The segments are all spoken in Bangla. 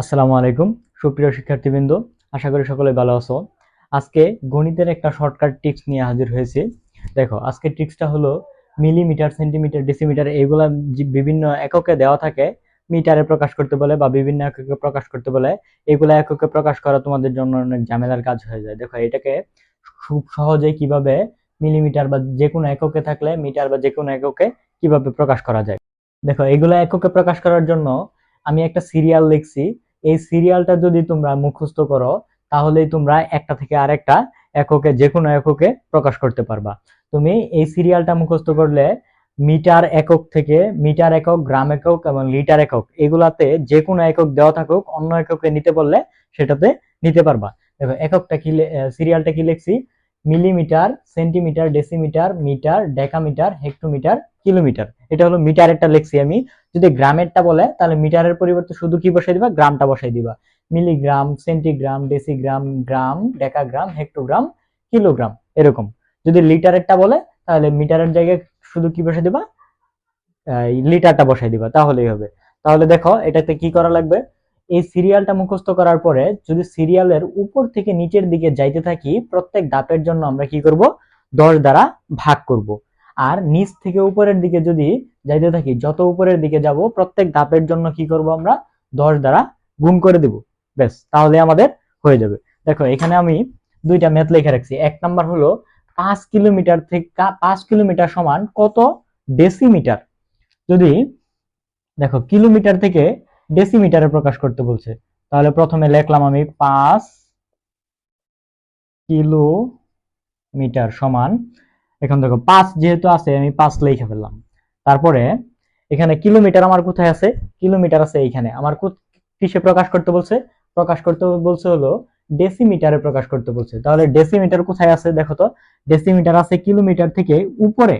আসসালামু আলাইকুম। সুপ্রিয় শিক্ষার্থীবৃন্দ, আশা করি সকলে ভালো আছো। আজকে গণিতের একটা শর্টকাট টিপস নিয়ে হাজির হয়েছি। দেখো, আজকে টিপসটা হলো মিলিমিটার, সেন্টিমিটার, ডেসিমিটার এগুলা যে বিভিন্ন এককে দেওয়া থাকে, মিটারে প্রকাশ করতে বলে বা বিভিন্ন এককে প্রকাশ করতে বলে। এগুলা এককে প্রকাশ করা তোমাদের জন্য অনেক ঝামেলার কাজ হয়ে যায়। দেখো, এটাকে খুব সহজে কীভাবে মিলিমিটার বা যে কোনো এককে থাকলে মিটার বা যে কোনো এককে কীভাবে প্রকাশ করা যায়। দেখো, এগুলা এককে প্রকাশ করার জন্য আমি একটা সিরিয়াল লিখছি। এই সিরিয়ালটা যদি তোমরা মুখস্থ করো, তাহলেই তোমরা একটা থেকে আরেকটা এককে যে কোনো এককে প্রকাশ করতে পারবা। তুমি এই সিরিয়ালটা মুখস্থ করলে মিটার একক থেকে মিটার একক, গ্রাম একক এবং লিটার একক, এগুলাতে যে কোনো একক দেওয়া থাকুক, অন্য এককে নিতে বললে সেটাতে নিতে পারবা। দেখো, এককটা কি সিরিয়ালটা কি লিখছি? Millimetre, centimetre, decimetre, metre, decametre, hectometre kilometre. এটা হলো মিটারেরটা লিখছি আমি যদি গ্রামেরটা বলে, তাহলে মিটারের পরিবর্তে শুধু কি বসাই দিবা? গ্রামটা বসাই দিবা। Milligram, centigram, decigram, gram, decagram, hectogram, kilogram, এরকম। যদি লিটারেরটা বলে, তাহলে মিটারের জায়গায় শুধু কি বসাই দিবা? লিটারটা বসাই দিবা, তাহলেই হবে। তাহলে দেখো, এটাতে কি করা লাগবে? এই সিরিয়ালটা মুখস্থ করার পরে যদি সিরিয়ালের উপর থেকে নিচের দিকে যাইতে থাকি, প্রত্যেক ধাপের জন্য আমরা কি করব? দশ দ্বারা ভাগ করব। আর নিচ থেকে উপরের দিকে যদি যাইতে থাকি, যত উপরের দিকে যাব, প্রত্যেক ধাপের জন্য কি করব আমরা? দশ দ্বারা গুণ করে দেব। ব্যাস, তাহলে আমাদের হয়ে যাবে। দেখো, এখানে আমি দুইটা ম্যাথ লিখে রাখছি। এক নাম্বার হলো পাঁচ কিলোমিটার থেকে পাঁচ কিলোমিটার সমান কত? ডেসিমিটার। যদি দেখো, কিলোমিটার থেকে ডেসিমিটারে প্রকাশ করতে বলছে, তাহলে প্রথমে লেখলাম আমি পাঁচ কিলোমিটার সমান এখন দেখো, পাঁচ যেহেতু আছে, আমি পাঁচ লিখে ফেললাম। তারপরে এখানে কিলোমিটার আমার কোথায় আছে? কিলোমিটার আছে এইখানে। আমার কিসে প্রকাশ করতে বলছে? প্রকাশ করতে বলছে হলো ডেসিমিটারে প্রকাশ করতে বলছে। তাহলে ডেসিমিটার কোথায় আছে দেখো তো? ডেসিমিটার আছে কিলোমিটার থেকে উপরে।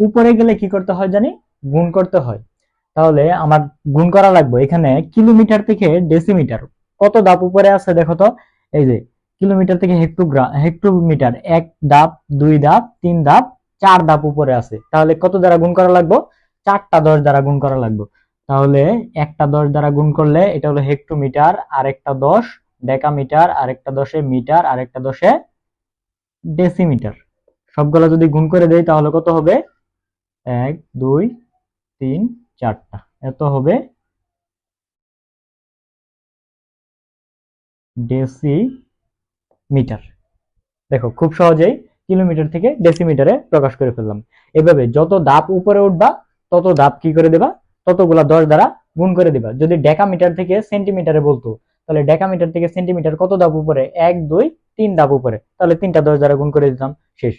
উপরে গেলে কি করতে হয় জানি? গুণ করতে হয়। তাহলে আমার গুণ করা লাগবে। এখানে কিলোমিটার থেকে ডেসিমিটার কত ধাপ উপরে আছে দেখো তো? এই যে কিলোমিটার থেকে হেক্টোমিটার, এক ধাপ, দুই ধাপ, তিন ধাপ, চার ধাপ উপরে আছে। তাহলে কত দ্বারা গুণ করা লাগবে? চারটা দশ দ্বারা গুণ করা লাগবে। তাহলে একটা দশ দ্বারা গুণ করলে এটা হলো হেক্টোমিটার আর একটা দশ ডেকামিটার আর একটা দশে মিটার আর একটা দশে ডেসিমিটার। সবগুলো যদি গুণ করে দেই তাহলে কত হবে? এক, দুই, তিন, চারটা। এত হবে ডেসিমিটার দেখো, খুব সহজেই কিলোমিটার থেকে ডেসিমিটারে প্রকাশ করে ফেললাম। এভাবে যত ধাপ উপরে উঠবা, তত ধাপ কি করে দেবা? ততগুলা দশ দ্বারা গুণ করে দিবা। যদি ডেকামিটার থেকে সেন্টিমিটারে বলতো, তাহলে ডেকামিটার থেকে সেন্টিমিটার কত ধাপ উপরে? এক, দুই, তিন ধাপ উপরে। তাহলে তিনটা দশ দ্বারা গুণ করে দিতাম। শেষ।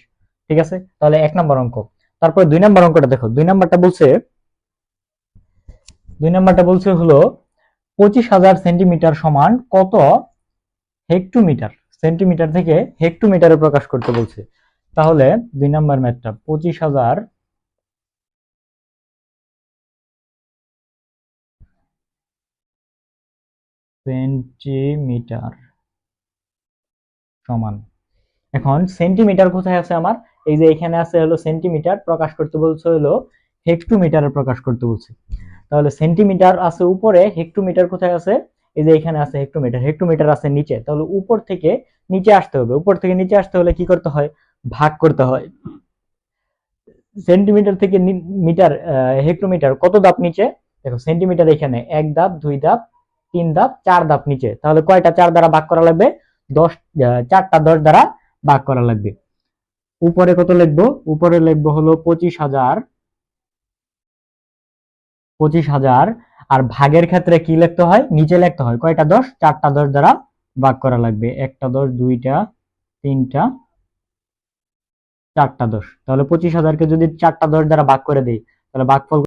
ঠিক আছে? তাহলে এক নম্বর অঙ্ক। তারপর দুই নম্বর অঙ্কটা দেখো। দুই নম্বরটা বলছে, দুই নম্বরটা বলছে হলো, পঁচিশ হাজার সেন্টিমিটার সমান কত? হেক্টোমিটার। সেন্টিমিটার থেকে হেক্টোমিটারে প্রকাশ করতে বলছে। তাহলে দুই নম্বর ম্যাথটা, পঁচিশ হাজার সেন্টিমিটার সমান। এখন সেন্টিমিটার কোথায় আছে আমার? এই যে এখানে আছে হলো সেন্টিমিটার, প্রকাশ করতে বলছে হলো হেক্টোমিটারে প্রকাশ করতে বলছে। তাহলে সেন্টিমিটার আছে উপরে, হেক্টোমিটার কোথায় আছে? এই যে এখানে আছে হেক্টোমিটার হেক্টোমিটার আছে নিচে, তাহলে উপর থেকে নিচে আসতে হবে। উপর থেকে নিচে আসতে হলে কি করতে হয়? ভাগ করতে হয়। সেন্টিমিটার থেকে মিটার হেক্টোমিটার কত ধাপ নিচে? দেখো সেন্টিমিটার এখানে এক ধাপ, দুই ধাপ, তিন ধাপ, চার ধাপ নিচে। তাহলে কয়টা চার দ্বারা ভাগ করা লাগবে? দশ চারটা দশ দ্বারা ভাগ করা লাগবে। উপরে কত লিখব? উপরে লিখব হলো পঁচিশ হাজার পঁচিশ হাজার আর ভাগের ক্ষেত্রে কি লিখতে হয়? নিচে লিখতে হয়। কয়টা দশ? চারটা দশ দ্বারা ভাগ করা লাগবে। একটা দশ, দুইটা, তিনটা, চারটা দশ। তাহলে পঁচিশ হাজারকে যদি চারটা দশ দ্বারা ভাগ করে দিই, তাহলে ভাগফল